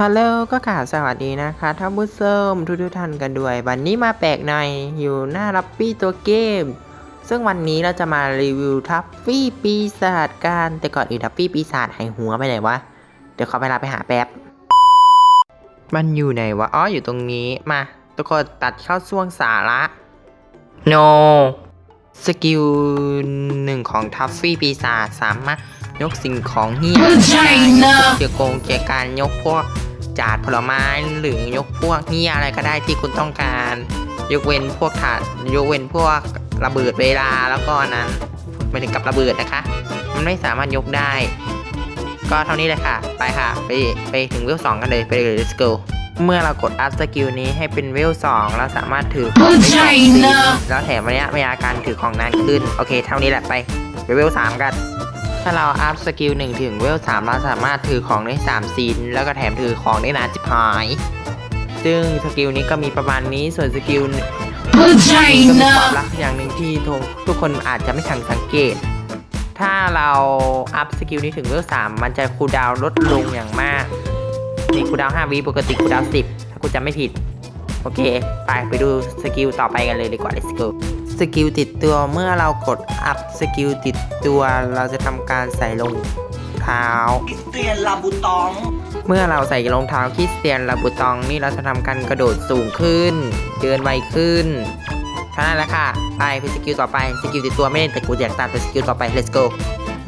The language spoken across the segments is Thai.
ฮัลโหลก็กล่าวสวัสดีนะคะท่านผู้ชมทุกทุกๆท่านกันด้วย วันนี้มาแปลกหน่อยอยู่หน้ารับปี้ตัวเกม ซึ่งวันนี้เราจะมารีวิวทัฟฟี่ปีศาจกันแต่ก่อนอื่นทัฟฟี่ปีศาจหายหัวไปไหนวะ เดี๋ยวขอไปลาไปหาแป๊บ มันอยู่ไหนวะ อ๋อ อยู่ตรงนี้มาทุกคนตัดเข้าช่วงสาระ no สกิลหนึ่งของทัฟฟี่ปีศาจสามารถยกสิ่งของเฮีย Vagina เกี่ยวโกงเกี่ยวกับการยกพวก จาดผลไม้หรือยกพวกเฮียอะไรก็ได้ที่คุณต้องการ ยกเว้นพวกถาดยกเว้นพวกระเบิดเวลาแล้วก็อันนั้นไม่ถึงกับระเบิดนะคะ มันไม่สามารถยกได้ ก็เท่านี้เลยค่ะ ไปค่ะ ไปไปถึงเวลสองกันเลยไปเลย let's go เมื่อเรากดอัพสกิลนี้ให้เป็นเวลสองเราสามารถถือของได้สองซีน Vagina แล้วแถมระยะเวลาการถือของนานขึ้น โอเค เท่านี้แหละไปไปเวลสามกัน ถ้าเราอัพสกิลหนึ่งถึงเวลสามเราสามารถถือของได้3ซีนแล้วก็แถมถือของได้นานจิบหาย ซึ่งสกิลนี้ก็มีประมาณนี้ส่วนสกิลก็มีความลับอย่างหนึ่งที่ทุกคนอาจจะไม่ทันสังเกต ถ้าเราอัพสกิลนี้ถึงเวลสามมันจะคูลดาวลดลงอย่างมากนี่คูลดาวน์5วิปกติคูลดาวน์10ถ้ากูจำไม่ผิด โอเค ไปไปดูสกิลต่อไปกันเลยดีกว่า let's go สกิลติดตัวเมื่อเรากดอัพสกิลติดตัวเราจะทำการใส่รองเท้าคริสเตียนลาบูตอง เมื่อเราใส่รองเท้าคริสเตียนลาบูตองนี่เราจะทำการกระโดดสูงขึ้น เดินไวขึ้นเท่านั้นแหละค่ะ ไปเป็นสกิลต่อไปสกิลติดตัวไม่เล่นแต่กูอยากตัดเป็นสกิลต่อไป let's go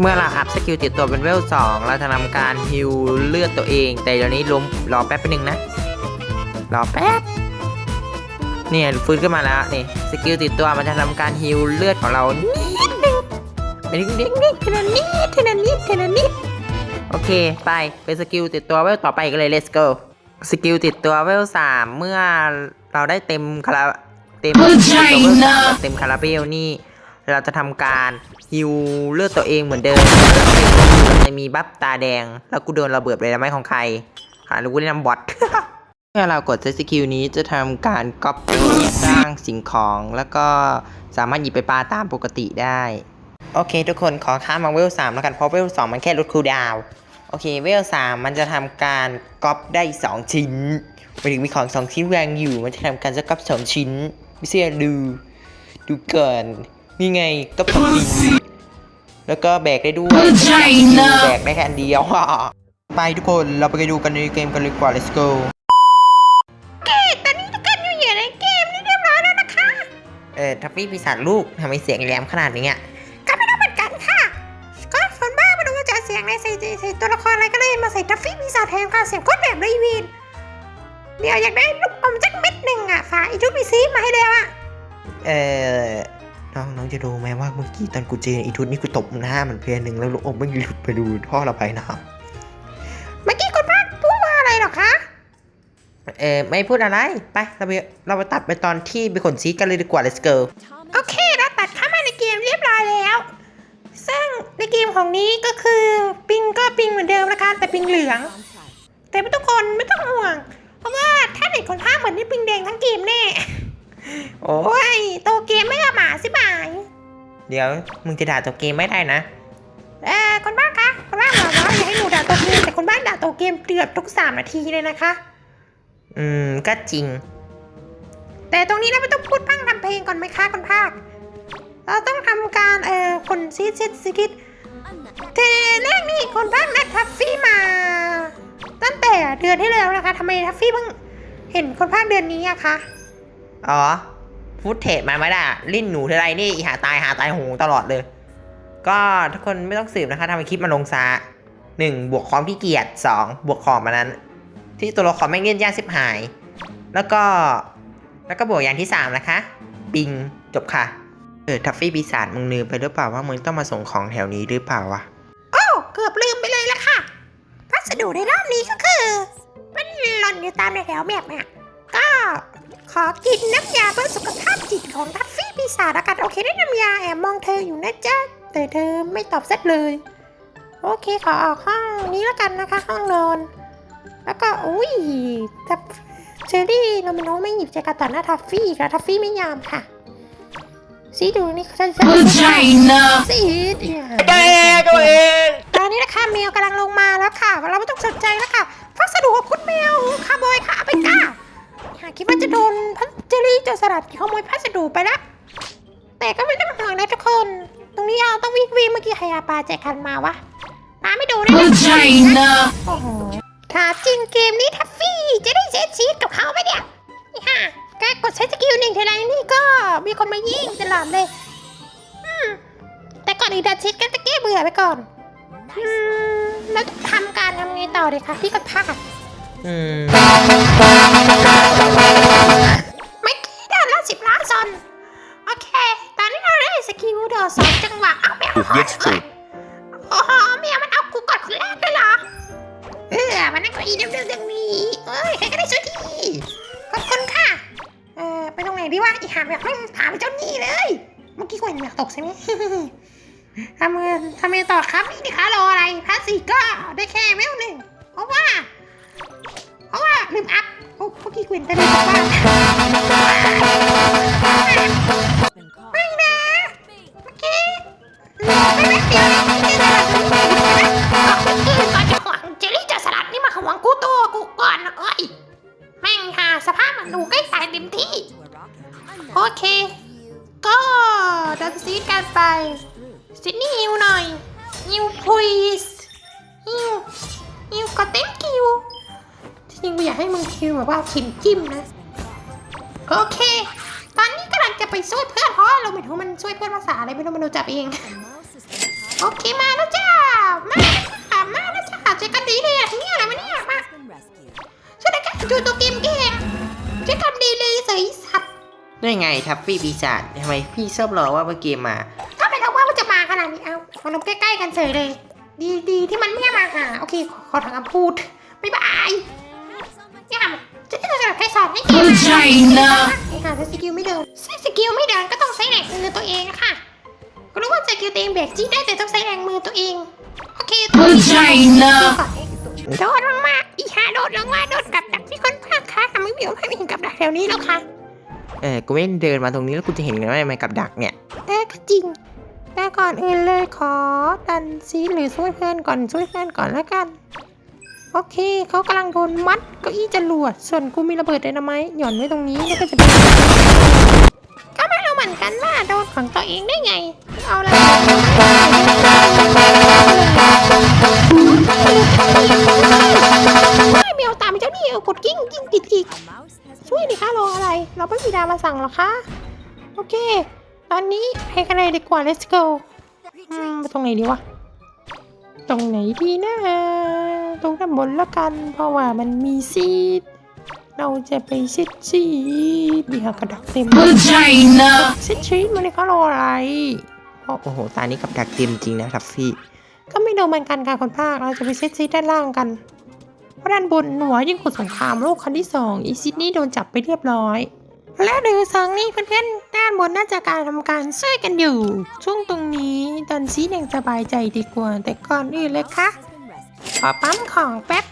เมื่อเราอัพสกิลติดตัวเป็นเวล2เราจะทำการฮิวเลือดตัวเอง แต่เดี๋ยวนี้ล้มรอแป๊บนึงนะ รอแป๊บ เนี่ยฟื้นขึ้นมาแล้วนี่สกิลติดตัวมันจะทำการฮิวเลือดของเรานิดนึงไม่ได้เด็กนิดทีละนิดทีละนิดทีละนิดโอเคไปเป็นสกิลติดตัวเวลต่อไปกันเลย let's go สกิลติดตัวเวลสามเมื่อเราได้เต็มคาราเต็ม Vagina เต็มคาราเบลนี่ เราจะทำการฮิวเลือดตัวเองเหมือนเดิมแล้วมันจะมีบัฟตาแดง แล้วกูโดนระเบิดเลยนะไม่ของใครหารู้กูได้นำบอท เมื่อเรากดใช้สกิลนี้จะทำการก๊อปสร้างสิ่งของ แล้วก็สามารถหยิบไปปาตามปกติได้ โอเค ทุกคนขอข้ามมาเวลสามแล้วกันเพราะเวลสองมันแค่ลดคูลดาวโอเคเวลสามมันจะทำการก๊อปได้สองชิ้นไปถึงมีของสองชิ้นวางอยู่ มันจะทำการจะก๊อปสองชิ้น ไม่เชื่อดู ดูเก่อนนี่ไงก๊อปสองชิ้นแล้วก็แบกได้ด้วยแบกได้แค่อันเดียวไปทุกคนเราไปดูกันในเกมกันเลยกว่า let's go เออทัฟฟี่ปีศาจลูกทำไมเสียงแหลมขนาดนี้อะก็ไม่รู้เหมือนกันค่ะ ก็ส่วนมาไม่รู้ว่าจะเสียงในใส่ใส่ตัวละครอะไรก็เลยมาใส่ทัฟฟี่ปีศาจแทนค่ะเสียงโคตรแบบเลยวีนเดี๋ยวอยากได้ลูกอมจักเม็ดหนึ่งอะฝากอีทุกปีซีมาให้แล้วอะเออน้องน้องจะดูไหมว่าเมื่อกี้ตอนกูเจออีทุนนี่กูตบหน้ามันเพียนหนึ่งแล้วลูกอมมันหลุดไปดูท่อระบายน้เเออไม่พูดอะไร ไป เราไปเราไปตัดไปตอนที่ไปขนซีกันเลยดีกว่า let's go โอเคเราตัดเข้ามาในเกมเรียบร้อยแล้ว ซึ่งในเกมของนี้ก็คือปิงก็ปิงเหมือนเดิมนะคะแต่ปิงเหลือง แต่ทุกคนไม่ต้องห่วง เพราะว่าถ้าเด็กคนภาคเหมือนนี่ปิงแดงทั้งเกมแน่ โอ้โอ้ยโตเกมไม่กับหมาสิบายเดี๋ยวมึงจะด่าตัวเกมไม่ได้นะเออคนบ้าคะคนบ้าบอกว่าอย่าให้หนูด่าโตเกมแต่คนบ้าด่าโตเกมเดือดทุกสามนาทีเลยนะคะ อืม ก็จริง แต่ตรงนี้เราไม่ต้องพูดพังทำเพลงก่อนไหมคะคนภาค เราต้องทำการเอ่อคนซีดซีดซีดแต่แรกนี่คนภาคนัดทัฟฟี่มา ตั้งแต่เดือนที่แล้วนะคะทำไมทัฟฟี่เพิ่งเห็นคนภาคเดือนนี้อะคะ อ๋อฟุตเทจมาไม่ได้ลิ้นหนูเท่าไรนี่หาตายหาตายหงตลอดเลย ก็ทุกคนไม่ต้องสืบนะคะทำคลิปมันลงซาหนึ่งบวกความขี้เกียจสองบวกของมานั้น ที่ตัวละครแม่งเล่นยากสิบหาย แล้วก็แล้วก็บวกอย่างที่สามนะคะ ปิงจบค่ะ เออทัฟฟี่ปีศาจมึงลืมไปหรือเปล่าว่ามึงต้องมาส่งของแถวนี้หรือเปล่าวะโอ้เกือบลืมไปเลยละค่ะพัสดุในรอบนี้ก็คือ มันหล่นอยู่ตามในแถวแมปเนี่ยก็ขอกินน้ำยาเพื่อสุขภาพจิตของทัฟฟี่ปีศาจละกันโอเคได้น้ำยาแอบมองเธออยู่นะจ๊ะแต่เธอไม่ตอบเซตเลย โอเคขอออกห้องนี้แล้วกันนะคะ ห้องนอน แล้วก็อุ้ยจับเชอรี่โนมิโนไม่หยิบใจกระตันน้าทัฟฟี่ค่ะทัฟฟี่ไม่ยอมค่ะสีดูนี่ฉันจะใช่นะสีเนี่ยตัวเองตัวเองตอนนี้นะคะแมวกำลังลงมาแล้วค่ะ เราไม่ต้องสนใจแล้วค่ะฟัสะดวกคุณแมวค่ะบอยค่ะเอาไปก้าหาคิดว่าจะโดนพัสเจอรี่จะสลัดขโมยพัสดุไปละแต่ก็ไม่ได้องห่วงนะทุกคน ตรงนี้เราต้องวิ่งวิ่งเมื่อกี้ใครอาปาแจกคันมาวะตาไม่ดูนะใช่นะ ถ้าจริงเกมนี้ทัฟฟี่จะได้เซตชีสกับเขาไหมเนี่ยนี่ฮะแกกดใช้สกิลหนึ่งทีไรนี่ก็มีคนมายิงตลอดเลยอืมแต่ก่อนอื่นดัดชิดกันตะเก้เบื่อไปก่อนอืมแล้วต้องทำการทำไงต่อดีคะพี่ก็พลาดอืมไม่กี่ด้านละสิบล้านซอนโอเค ตอนนี้เราได้สกิลโดดสองจังหวะเอาไปเอาถูกยึดสูตรโอ้โหเมียมันเอากูก่อนคนแรกเลยเหรอ เออมันนั่งเก้าอี้เดิมๆอย่างนี้เอ้ยใครก็ได้ช่วยทีขอบคุณค่ะ เออไปตรงไหนดีวะอีหามอยากให้ถามเจ้าหนี้เลย เมื่อกี้กูเห็นอยากตกใช่ไหมทำเงินทำเงินต่อครับนี่ดิคะรออะไรพาสีก็ได้แค่เวลหนึ่งเพราะว่า เพราะว่าลืมอัพโอ้เมื่อกี้กูเห็นแต่ลืมบอก ซิดนี่ฮิวหน่อยฮิวพุยส์ฮิวฮิวก็เต็มคิวที่จริงกูอยากให้มึงคิวแบบว่าข็มจิ้มนะ โอเค ตอนนี้กำลังจะไปช่วยเพื่อนเพราะเราไม่รู้มันช่วยเพื่อนภาษาอะไรไม่รู้มันดูจับเอง โอเคมาแล้วจ้า มาแล้วจ้ามาแล้วจ้าเจอกันดีเลยเนี่ยอะไรวะเนี่ยมาช่วยกันดูตัวเกมเกมเจอกันดีเลยสวยสัตว์ได้ไงทัฟฟี่ปีศาจทำไมพี่ชอบรอว่าเมื่อเกมมาก็ไม่รู้ว่า นจะมาขนาดนี้เอามันลงใกล้ๆกันเฉยเลย ดีดีที่มันไม่มาหาโอเคขอขอทางคำพูดบ๊ายบายเนี่ยจะจะจะใครสอนให้เกมเข้าใจนะไอ้ห่าถ้าสกิลไม่เดินใช้สกิลไม่เดินก็ต้องใช้แรงมือตัวเองค่ะก็รู้ว่าสกิลตัวเองแบกจี้ได้แต่ต้องใช้แรงมือตัวเองโอเคเข้าใจนะโดดลงมาอีห่าโดดลงมาโดดกับดักที่คนพลาดค่ะทำไมไม่ยอมให้มีกับดักแถวนี้แล้วคะเออกูไม่เดินมาตรงนี้แล้วกูจะเห็นกันว่าทำไมกับดักเนี่ยเออก็จริงแต่ ก่อนอื่นเลยขอดันซีหรือช่วยเพื่อนก่อนช่วยเพื่อนก่อนแล้วกัน โอเคเขากำลังโดนมัดเก้าอี้จรวดส่วนกูมีระเบิดไดนาไมต์หย่อนไว้ตรงนี้แล้วก็จะเป็นก็ไม่รู้เหมือนกันว่าโดนของตัวเองได้ไง เอาละไม่เมียวตามเจ้านี่เอากดกิ้งกิ้งติดอีกช่วยดิคะรออะไร เราไม่มีดามาสั่งหรอคะ โอเค ตอนนี้ไปกันเลยดีกว่า let's go อืมไปตรงไหนดีวะ ตรงไหนดีนะ ตรงด้านบนแล้วกัน เพราะว่ามันมีซีด เราจะไปเช็ดชีดดีค่ะกระดักเต็มเข้าใจนะเช็ดชีดมาเลยคะรออะไร โอ้โห ตานี้กับดักเต็มจริงนะทัฟฟี่ ก็ไม่ดูเหมือนกันค่ะคนภาค เราจะไปเช็ดซีดด้านล่างกันเพราะด้านบนหัวยิ่งขุดสงครามโลกครั้งที่สองอีซิดนี่โดนจับไปเรียบร้อย และเดือสังนี่เพื่อนๆด้านบนน่าจะการทำการช่วยกันอยู่ ช่วงตรงนี้ตอนซียังสบายใจดีกว่า แต่ก่อนอื่นเลยค่ะขอปั๊มของแป๊บ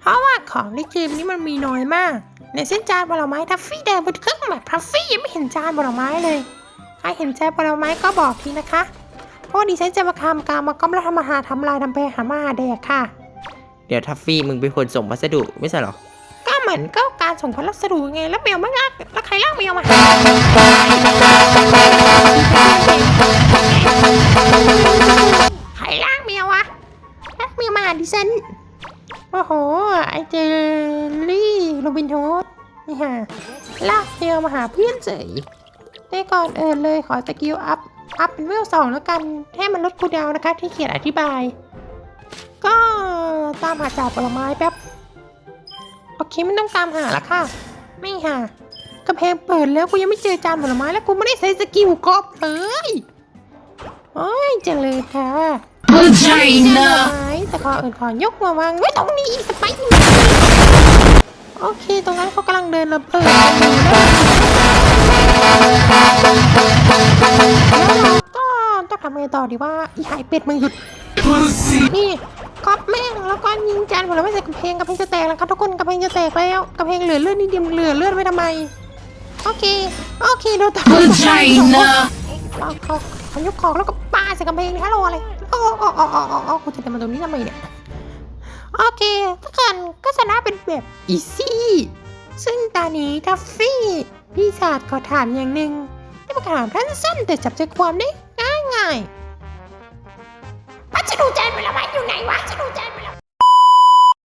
เพราะว่าของในเกมนี้มันมีน้อยมาก ในเส้นจานผลไม้ทัฟฟี่เดินบนเครื่องแบบทัฟฟี่ยังไม่เห็นจานผลไม้เลย ใครเห็นจานผลไม้ก็บอกทีนะคะ เพราะว่าดิฉันจะมาทำการมาก้มและทำอาหาทำลายทำไปหามาแดกค่ะ เดี๋ยวทัฟฟี่มึงเป็นคนส่งพัสดุไม่ใช่หรอ มือนก็การส่งพัสดุไง แล้วเมลไม่รักแล้วใครลากเมลมาใครลากเมลวะลากเมลมาหาดิฉันโอ้โห ไอเจอรี่โรบินฮูดนี่ฮะลากเมลมาหาเพื่อนเฉยแต่ก่อนเอินเลยขอสกิลอัพ อัพเป็นเวลสองแล้วกัน ให้มันลดคูดาวนะคะที่เขียนอธิบาย ก็ตามหาจ่าผลไม้แป๊บ อเคไม่ต้องตามหาละค่ะ ไม่หากระเพงเปิดแล้วกูยังไม่เจอจานผลไม้แล้วกูไม่ได้ใช้สกิลกอบเลยโอ้ยเจริญค่ะเข้าใจจานผนะลไม้แต่ขออื่นขอยกมาวางไว้ตรงนี้สไปซ์โอเค ตรงนั้นเขากำลังเดินระเบิดกันอยู่แล้วแล้วเราก็ต้องทำไงต่อดีว่าอีหายเป็ดมึงหยุดนี่ ก๊อปแม่งแล้วก็ยิงจานผมแล้วไม่ใส่กระเพงกระเพงจะแตกแล้วครับทุกคนกระเพงจะแตกแล้วกระเพงเหลือเลือดนิดเดียวเหลือเลือดไว้ทำไมโอเคโอเคโดนตาใจนะเขาเขาเขายกของแล้วก็ปาใส่กระเพงฮัลโหลอะไรโอ้โอ้โอ้โอ้โอ้กูจะเดิมาตรงนี้ทำไมเนี่ยโอเคทุกคนก็ชนะเป็นแบบอีซี่ซึ่งตอนนี้ทัฟฟี่พี่ศาสตร์ขอถามอย่างหนึ่งที่มาถามท่านสั้นแต่จับใจความได้ง่ายง่าย พัสดุจานผลไม้อยู่ไหนวะพัสดุจน